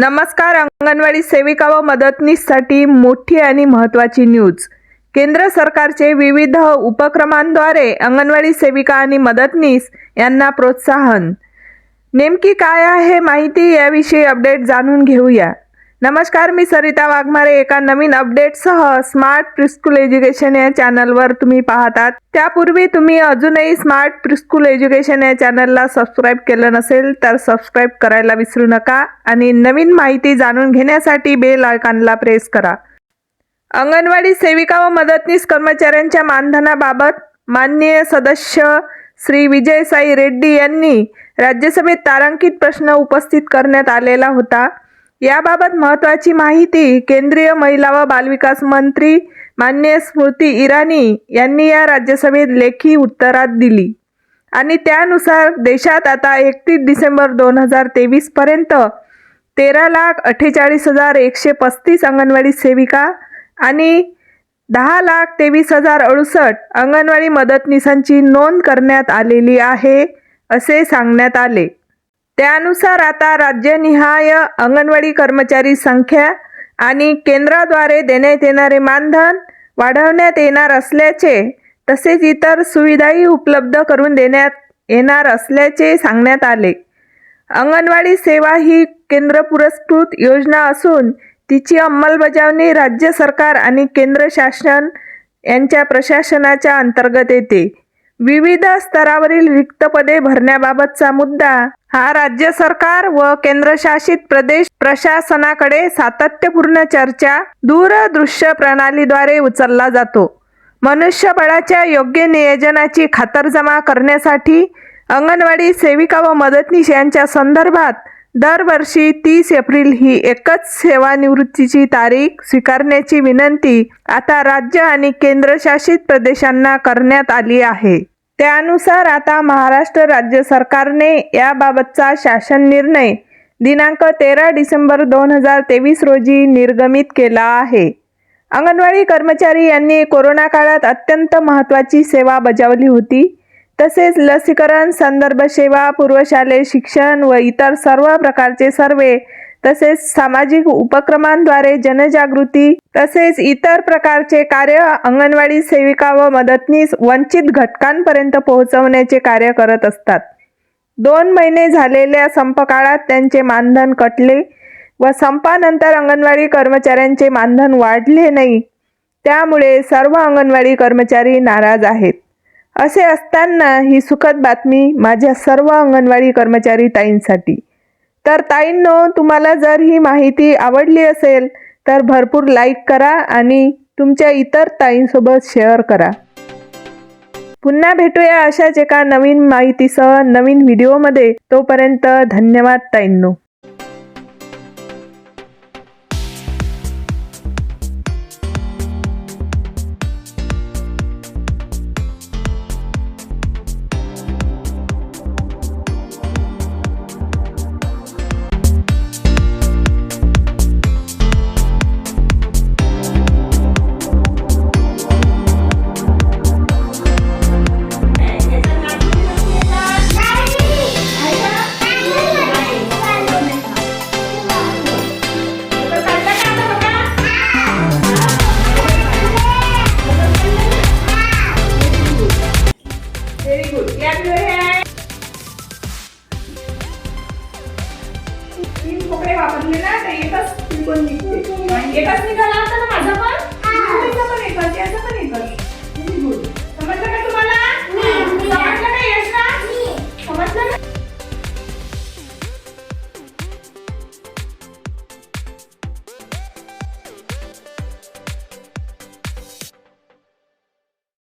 नमस्कार अंगणवाडी सेविका व मदतनीससाठी मोठी आणि महत्त्वाची न्यूज. केंद्र सरकारचे विविध उपक्रमांद्वारे अंगणवाडी सेविका आणि मदतनीस यांना प्रोत्साहन. नेमकी काय आहे माहिती याविषयी अपडेट जाणून घेऊया. नमस्कार मी सरिता वाघमारे. एका नवीन अपडेटसह स्मार्ट प्रिस्कूल एज्युकेशन या चॅनलवर तुम्ही पाहतात. त्यापूर्वी तुम्ही अजूनही स्मार्ट प्रिस्कूल एज्युकेशन या चॅनलला सबस्क्राईब केलं नसेल तर सबस्क्राईब करायला विसरू नका आणि नवीन माहिती जाणून घेण्यासाठी बेल आयकॉनला प्रेस करा. अंगणवाडी सेविका व मदतनीस कर्मचाऱ्यांच्या मानधनाबाबत माननीय सदस्य श्री विजयसाई रेड्डी यांनी राज्यसभेत तारांकित प्रश्न उपस्थित करण्यात आलेला होता. याबाबत महत्त्वाची माहिती केंद्रीय महिला व बालविकास मंत्री माननीय स्मृती इराणी यांनी या राज्यसभेत लेखी उत्तरात दिली. आणि त्यानुसार देशात आता एकतीस डिसेंबर दोन हजार तेवीसपर्यंत तेरा लाख अठ्ठेचाळीस हजार एकशे पस्तीस अंगणवाडी सेविका आणि दहा लाख तेवीस हजार अडुसष्ट अंगणवाडी मदतनीसांची नोंद करण्यात आलेली आहे असे सांगण्यात आले. त्यानुसार आता राज्यनिहाय अंगणवाडी कर्मचारी संख्या आणि केंद्राद्वारे देण्यात येणारे मानधन वाढवण्यात येणार असल्याचे तसेच इतर सुविधाही उपलब्ध करून देण्यात येणार असल्याचे सांगण्यात आले. अंगणवाडी सेवा ही केंद्र पुरस्कृत योजना असून तिची अंमलबजावणी राज्य सरकार आणि केंद्र शासन यांच्या प्रशासनाच्या अंतर्गत येते. विविध स्तरावरील रिक्त पदे भरण्याबाबतचा मुद्दा हा राज्य सरकार व केंद्रशासित प्रदेश प्रशासनाकडे सातत्यपूर्ण चर्चा दूरदृश्य प्रणालीद्वारे उचलला जातो. मनुष्यबळाच्या योग्य नियोजनाची खातरजमा करण्यासाठी अंगणवाडी सेविका व मदतनीस यांच्या संदर्भात दरवर्षी तीस एप्रिल ही एकच सेवानिवृत्तीची तारीख स्वीकारण्याची विनंती आता राज्य आणि केंद्रशासित प्रदेशांना करण्यात आली आहे. त्यानुसार आता महाराष्ट्र राज्य सरकारने याबाबतचा शासन निर्णय दिनांक तेरा डिसेंबर दोन हजार तेवीस रोजी निर्गमित केला आहे. अंगणवाडी कर्मचारी यांनी कोरोना काळात अत्यंत महत्त्वाची सेवा बजावली होती. तसेच लसीकरण संदर्भ सेवा पूर्वशालेय शिक्षण व इतर सर्व प्रकारचे सर्वे तसेच सामाजिक उपक्रमांद्वारे जनजागृती तसेच इतर प्रकारचे कार्य अंगणवाडी सेविका व मदतनीस वंचित घटकांपर्यंत पोहोचवण्याचे कार्य करत असतात. दोन महिने झालेल्या संपकाळात त्यांचे मानधन कटले व संपानंतर अंगणवाडी कर्मचाऱ्यांचे मानधन वाढले नाही. त्यामुळे सर्व अंगणवाडी कर्मचारी नाराज आहेत. असे असताना ही सुखद बातमी माझ्या सर्व अंगणवाडी कर्मचारी ताईंसाठी. तर ताईंनो तुम्हाला जर ही माहिती आवडली असेल तर भरपूर लाईक करा आणि तुमच्या इतर ताईंसोबत शेअर करा. पुन्हा भेटूया अशाच एका नवीन माहितीसह नवीन व्हिडिओमध्ये तोपर्यंत धन्यवाद ताईंनो. तीन कपडे वापरले ना तर एकच त्रिकोण निघते. एकच निघाला होता ना माझा पण? पण एकच याचा पण एकच.